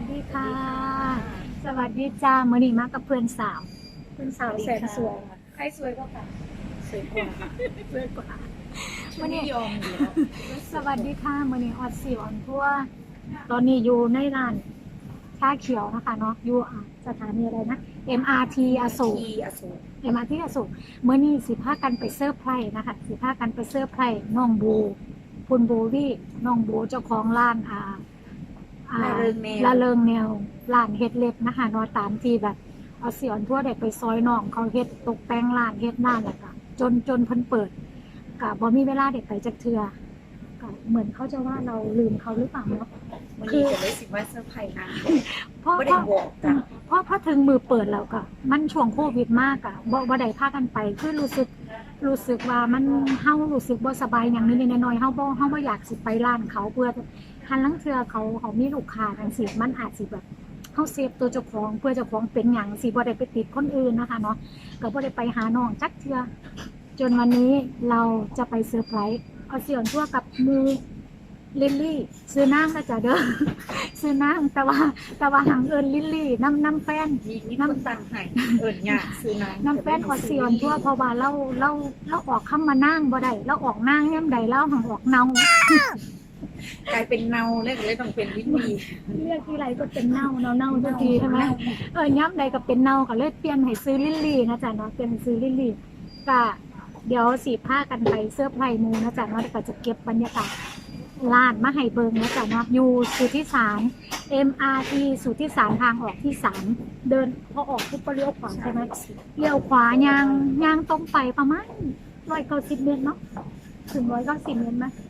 วัสดีค่ะ สวัสดีจ้ามื่อนี้มากับเพื่อนสาวเพื่อนสาวแสนสวยใครสวยกว่ากันสวยกว่าสวยกว่าวันนี้ยอมอยู่แล้วสวัสดีค่ะมื่อนี้ออดสิวออนทัวร์ตอนนี้อยู่ในร้านชาเขียวนะคะเนาะอยู่อะสถานีอะไรนะ MRT อโศกทีอโศกเอ็มอาร์ที่อโศกเมื่อนี้สิพากันไปเซอร์ไพรส์นะคะสิพากันไปเซอร์ไพรส์น้องบู คุณบูวี่น้องบูเจ้าของร้านอ่า อ่าละเริงแนว ละเริงแนวร้านเฮ็ดเล็บนะคะเนอตามที่แบบเอาเสียนทั่วเด็กไปซอยน้องเขาเฮ็ดตกแต่งร้านเฮ็ดร้านแล้วก็จนจนเพิ่นเปิดก็บ่มีเวลาเด็กไปจักเทื่อก็เหมือนเขาจะว่าเราลืมเขาหรือเปล่าเนาะ วันนี้จะได้สิว่าเซอร์ไพรส์นะเพราะไม่เพได้ราะบอกจ้ะเพราะพอถึงมือเปิดแล้วก็มันช่วงโควิดมากอะบ่บ่ได้พากันไปคือรู้สึกรู้สึกว่ามันเฮารู้สึกบ่สบายอย่างนิดๆหน่อยๆเฮาบ่เฮาบ่อยากสิไปร้านเขาเพื่อ คันลังเทื่อเขาเขามีลูกค้าจังซี่มันอาจสิแบบเฮาเซฟตัวเจ้าของเพื่อเจ้าของเป็นหยังสิบ่ได้ไปติดคนอื่นนะคะเนาะก็บ่ได้ไปหาน้องจักเทื่อจนวันนี้เราจะไปเซอร์ไพรส์เอาเสียงทั่วกับมือลิลลี่ซื้อนางก็จะเด้อซื้อนางแต่ว่าแต่ว่าหางเอิญลิลลี่น้ำน้ำแฟนมีมีคนตั้งให้เอิญยากซื้อน้ำน้ำแฟนออสเซียนทั่วเพราะว่าเราเราเราออกคำมานั่งบ่ได้เราออกนั่งย่ำใดเราหังออกเนา กลายเป็นเนาเลยก็เลยต้องเป็นวิธีเรียกที่ไรก็เป็นเน่าเนาเน่าทุกทีใช่ไหมเออย่ำใดก็เป็นเน่าก็เลยเปลี่ยนให้ซื้อลิลลี่นะจ๊ะเนาะเปลี่ยนให้ซื้อลิลลี่ก็เดี๋ยวสีผ้ากันไปเสื้อร์ไพรส์หมูนะจ๊ะเนาะแล้วก็จะเก็บบรรยากาศร้านมาให้เบิงนะจ๊ะเนาะอยู่สุทธิสาร MRT สุทธิสารทางออกที่สามเดินพอออกปุ๊บก็เลี้ยวขวาใช่ไหมเลี้ยวขวายางยางตรงไปประมาณร้อยเก้าสิบเมตรเนาะถึงร้อยเก้าสิบเมตรไหมเออน่า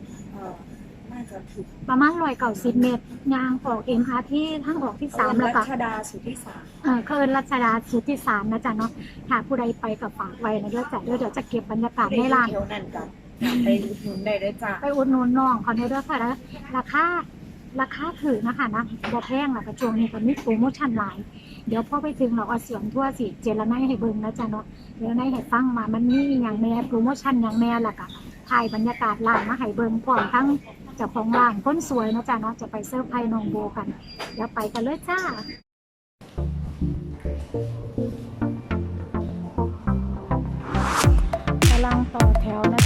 จะถูกประมาณร้อยเก้าสิบเมตรยางออกเอ็มอาร์ที่ทั้งออกที่สามแล้วก็รัชดาสุทธิสารเออเคินรัชดาสุทธิสามนะจ๊ะเนาะถ้าผู้ใดไปกับฝากไว้นะเดี๋ยวจะเดี๋ยวเดี๋ยวจะเก็บบรรยากาศในร้าน เที่ยวนั่นกันไปอุดหนุนได้ด้วยจ้ะไปอุดหนุนน้องเขาในเรื่องค่ะแล้วราคาราคาถือนะคะนะบ่แพงอะกระจวงนี้ก็มีโปรโมชั่นหลาย เดี๋ยวพอไปถึงเราเอาเสียงทั่วสิ เจรนายให้เบิ่งนะจ๊ะเนาะเดี๋ยวในายให้ฟังมามันมีอหย่างแน่โปรโมชั่นอย่างแน่ล่ะก็ถ่ายบรรยากาศร้านมาให้เบิ่งพร้อมทั้งเจากของร้านคนสวยนะจ๊ะเนาะจะไปเซอร์ไพรส์น้องโบกันเดี๋ยวไปกันเลยจ้าำลังต่อแถวนะ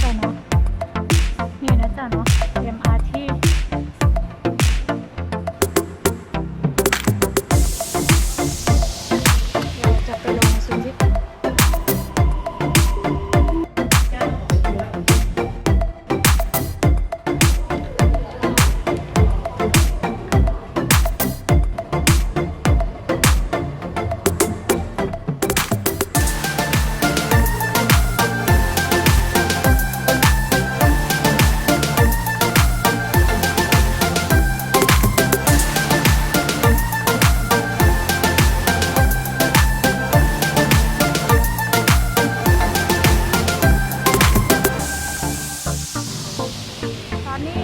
ตอนนี้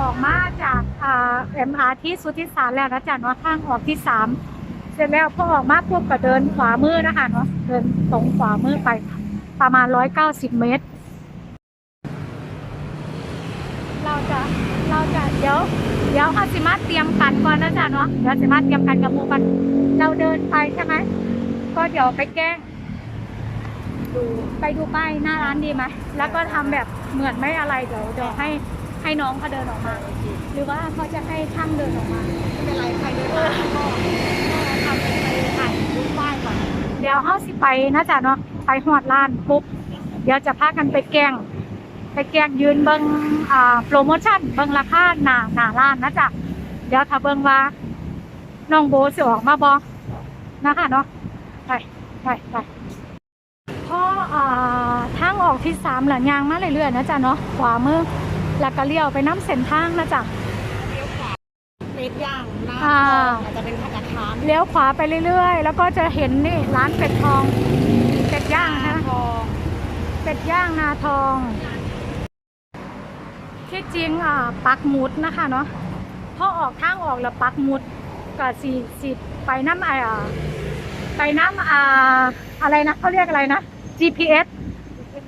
ออกมาจากอ่า MRT สุทธิสารแล้วนะจ๊ะเนาะทางออกที่สามเสร็จแล้วพอออกมาปุ๊บก็เดินขวามือนะคะเนาะเดินตรงขวามือไปประมาณ190เกาสิบเมตร เราจะเราจะเดี๋ยวเดี๋ยวเอาสิมาเตรียมกันก่อนนะจ๊ะเนาะเดี๋ยวสิมาเตรียมกันกับมูกันเราเดินไปใช่ไหมก็เดี๋ยวไปแกล้ง ดูไปดูป้ายหน้าร้านดีไหมแล้วก็ทำแบบเหมือนไม่อะไรเดี๋ยวเดี๋ยวให้ให้น้องเขาเดินออกมา หรือว่าเขาจะให้ช่างเดินออกมาไม่เป็นไรใครเดินเอมาก็ทำไปถ่ายดูป้ายก่อนเดี๋ยวเขาสิไปนะจ๊ะเนาะไปหอดร้านปุ๊บเดี๋ยวจะพากันไปแกงไปแกงยืนเบิงอ่าโปรโมชั่นเบิงราคาหนาหนาร้านนะจ๊ะเดี๋ยวถ้าเบิงว่าน้องโบสิออกมาบอนะคะเนาะไปไปไป ทางออกที่สามหลังยางมาเรื่อยๆนะจ๊ะเนาะขวามือแล้วก็เลี้ยวไปน้ำเส้นทางนะจ๊ะเม็ดย่างหน้าอ่าอาจจะเป็นผักกาดขามเลี้ยวขวาไปเรื่อยๆ แล้วก็จะเห็นนี่ร้านเป็ดทอง เป็ดย่างนะทองเป็ดย่างนาทอง ที่จริงอ่าปักหมุดนะคะเนาะพอออกทางออกแล้วปักหมุดก็สีสีไปน้ำอ่าไปน้ำอ่าอะไรนะเขาเรียกอะไรนะ GPS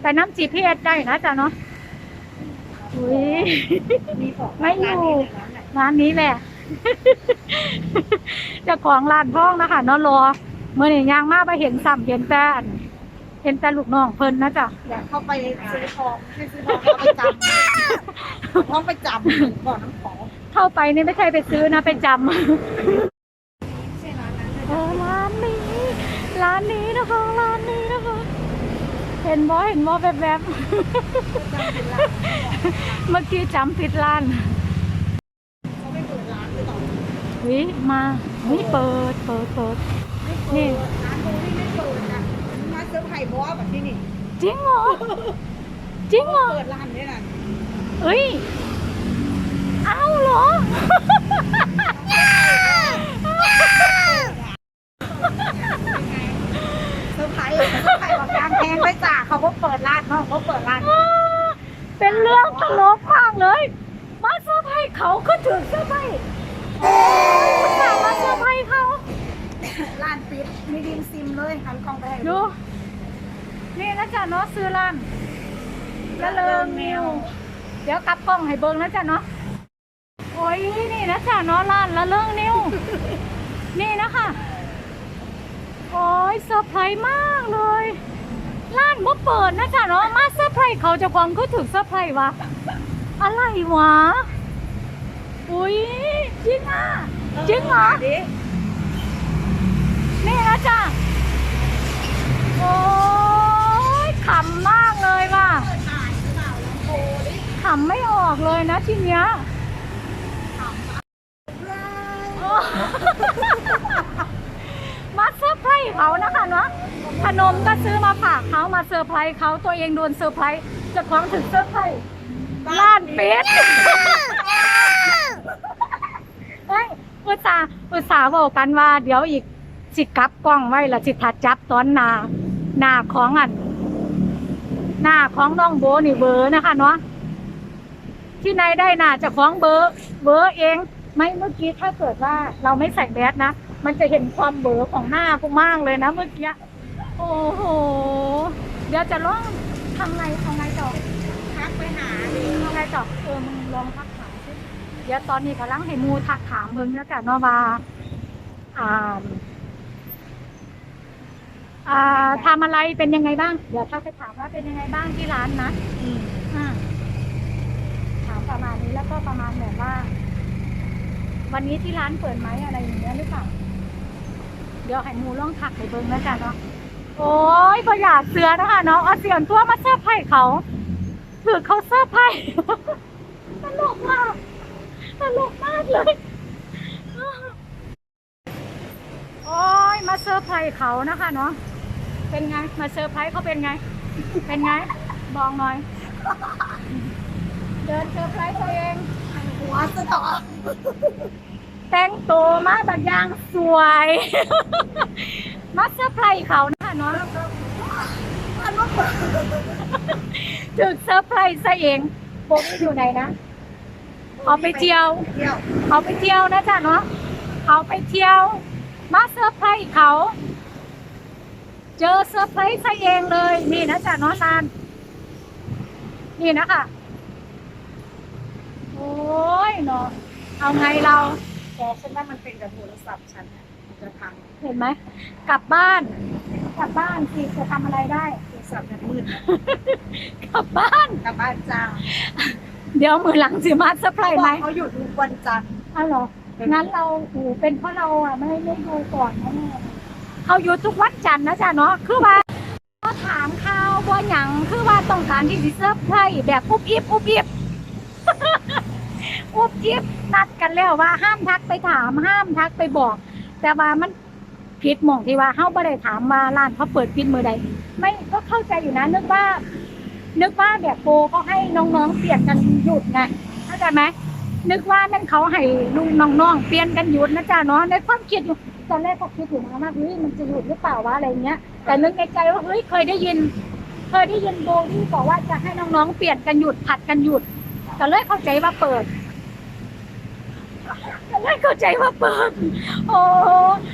ไปน้ำ GPS ได้นะจ๊ะเนาะอุ้ยมีของไม่อยู่ร้านนี้เลยนะร้านนี้แหละเจ้าของร้านทองนะคะเนาะรอเมื่อนี่ยางมาไปเห็นซ้ำเห็นแต่อันเห็นแต่ลูกน้องเพิ่นนะจ๊ะอยากเข้าไปซื้อทองไม่ซื้อทองเอาไปจำต้องไปจำก่อนน้ำของเข้าไปนี่ไม่ใช่ไปซื้อนะไปจำใช่ร้านนั้นเออร้านนี้ร้านนี้นะคะร้านนี้นะคะ เห็นบอเห็นบอแบบแบบจำเป็นร้านๆเมื่อกี้จำผิดร้านเขาไม่เปิดร้านเลยต่อวิมาวิเปิดเปิดเปิดไม่เปิดร้านโมนี่ไม่เปิดอะมาเซอร์ไพรส์บอสแบบที่นี่จริงเหรอจริงเหรอเปิดร้านนี่น่ะเอ้ยเอาเหรอเซอร์ไพรส์ เซอร์ไพรส์แบบยางแพงไปจ่าเขาก็เปิดร้านเนาะเขาเปิดร้านเป็นเรื่องตลกมากเลย มาเซอร์ไพรส์เขาก็ถึงเซอร์ไพรส์โอ้ยมามาเซอร์ไพรส์เขาร้านปิดมีดินซิมเลยหันกล้องไปให้ดูนี่นะจ๊ะเนาะซื้อร้านละเริงมิวเดี๋ยวกลับกล้องให้เบิ้งนะจ๊ะเนาะโอ้ยนี่นะจ๊ะเนาะร้านละเริงนิวนี่นะคะโอ้ยเซอร์ไพรส์มากเลย ร้านบ่เปิดนะจ๊ะเนาะมาเซอร์ไพรส์เขาเจะความก็ถึงเซอร์ไพรส์วะอะไรวะอุ้ยจริงอะจริงเหรอดินี่นะจ๊ะโอ้ยขำมากเลยว่ะเปิดถ่ายหรือเปล่าลำโพงดิขำไม่ออกเลยนะทีเนี้ยโอ้มา เซอร์ไพรส์เขานะคะเนาะขนมก็ซื้อมาฝากเขามาเซอร์ไพรส์เขาตัวเองโดนเซอร์ไพรส์จะคล้าของถึงเซอร์ไพรส์ล้านเป็ดเฮ้ยอุตสาอุตสาบอกกันว่า เดี๋ยวอีกสิกลับกล้องไว้ละสิถัดจับตอนหนาหน้าของอันหน้าของน้องโบนี่เบอร์นะคะเนาะที่ไหนได้หน้าจะของเบอร์เบอร์เอง ไม่เมื่อกี้ถ้าเกิดว่าเราไม่ใส่แมสนะ มันจะเห็นความเบอของหน้าพวกมากเลยนะเมื่อกี้ โอ้โห เดี๋ยวจะลองทำไงทำไงต่อทักไปหาดิทำไงต่อเออมึงลองทักถามสิเดี๋ยวตอนนี้กำลังให้มูทักถามมึงแล้วกันเนาะว่าอ่าอ่าทำอะไรเป็นยังไงบ้าง เดี๋ยวทักไปถามว่าเป็นยังไงบ้างที่ร้านนะอืมอ่าถามประมาณนี้แล้วก็ประมาณแบบว่า วันนี้ที่ร้านเปิดไหมอะไรอย่างเงี้ยหรือเปล่า เดี๋ยวให้หมูล่องถักไปเบิ้งแล้วกันเนาะ โอ้ยประหยัดเสือนะคะเนาะเอาเสียงตัวมาเสื้อไผ่เขา ถือเขาเสื้อไผ่ตลกมากตลกมากเลย โอ้ยมาเซอร์ไพรส์เขานะคะเนาะ เป็นไง มาเซอร์ไพรส์เขาเป็นไง เป็นไง บอกหน่อย เดินเซอร์ไพรส์ตัวเองหัวสะดอก แต่งตัวมาแบบอยางสวย มาเซอร์ไพรส์เขานะคะเนาะอันว่าเปิดถึงเซอร์ไพรส์ซะเองโบกอยู่ไหนนะ เอาไปเที่ยวเที่ยว เอาไปเที่ยวนะจ๊ะเนาะ เอาไปเที่ยว มาเซอร์ไพรส์เขา เจอเซอร์ไพรส์ซะเองเลย นี่นะจ๊ะเนาะนาน นี่นะคะ โอ้ยเนาะ เอาไงเรา แต่ฉันว่ามันเป็นกับโทรศัพท์ฉันน่ะมันจะพังเห็นไหมกลับบ้านกลับบ้านสิจะทำอะไรได้โทรศัพท์มันมืดกลับบ้าน กลับบ้านจ้าเดี๋ยวมือหลังสิมาเซอร์ไพรส์ไหมเขาหยุดทุกวันจันทร์อ้าวเหรองั้นเราโอ้เป็นเพราะเราอะไม่ไม่ดูก่อนนะเนี่ยเขาอยู่ทุกวันจันทร์นะจ๊ะเนาะคือว่าก็ถามข่าวว่าหยังคือว่าต้องการที่จะเซอร์ไพรส์แบบอุบอิบอุบอิบ อุบอิบนัดกันแล้วว่าห้ามทักไปถาม ห้ามทักไปบอก แต่ว่ามันผิดหม่องที่ว่าเฮาบ่ได้ถามว่าร้านเขาเปิดปิดมือใด ไม่ก็เข้าใจอยู่นะนึกว่า นึกว่าแบบโปรเขาให้น้องๆเปลี่ยนกันหยุดไงเข้าใจไหมนึกว่านั่นเขาให้ลุงน้องๆเปลี่ยนกันหยุดนะจ๊ะเนาะในความคิดอยู่ตอนแรกก็คิดอยู่นะว่าเฮ้ยมันจะหยุดหรือเปล่าวะอะไรเงี้ย แต่นึกในใจว่าเฮ้ยเคยได้ยิน เคยได้ยินโบที่บอกว่าจะให้น้องๆเปลี่ยนกันหยุดผัดกันหยุดก็เลยเข้าใจว่าเปิด เลยเข้าใจว่าเปิดโอ้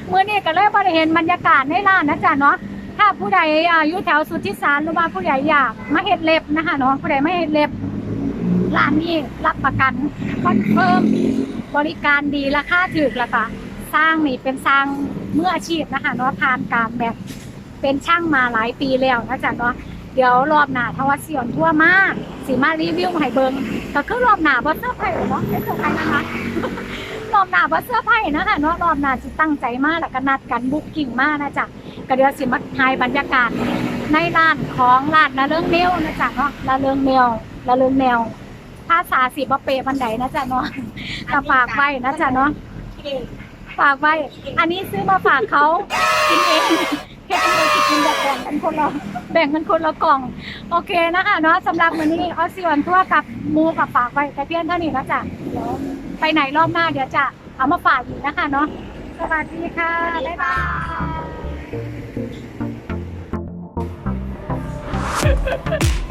เมื่อนี้ก็เลยมาได้เห็นบรรยากาศในร้านนะจ๊ะเนาะถ้าผู้ใดอ่ายู่แถวสุทธิสารหรือว่าผู้ใดอยากมาเห็ดเล็บนะคะเนาะผู้ใดไม่เห็ดเล็บร้านนี้รับประกันคอนเฟิร์มบริการดีราคาถูกแล้วก็สร้างนี่เป็นสร้างเมื่ออาชีพนะคะเนาะผ่านการแบบเป็นช่างมาหลายปีแล้วนะจ๊ะเนาะ เดี๋ยวรอบหน้าทวัดเสียนทั่วมากสิมารีวิวให้เบิงก็คือรอบหน้าบ่เสื้อร์ไผ่เนาะไม่เสื้อร์ไผ่นะคะรอบหน้าบ่เสื้อร์ไผ่นะคะเนาะรอบหน้าสิตั้งใจมากแล้วก็นัดกันบุ๊กกิ้งมากนะจ๊ะก็เดี๋ยวสิมาถ่ายบรรยากาศในร้านของร้านละเริงเมลนะจ๊ะเนาะละเริงเมลละเริงแมวภาษาสิบ่เปะบันไดนะจ๊ะเนาะก็ฝากไว้นะจ๊ะเนาะฝากไว้ อันนี้ซื้อมาฝากเขากินเอง กินแบบแบ่งกันคนละแบ่งกันคนละกล่อง โอเคนะคะเนาะสำหรับวันนี้ออสซิวันทั่วกับมูกับฝากไว้แต่เพียงเท่านี้นะจ๊ะเดี๋ยวไปไหนรอบหน้าเดี๋ยวจะเอามาฝากอีกนะคะเนาะสวัสดีค่ะ บ๊ายบาย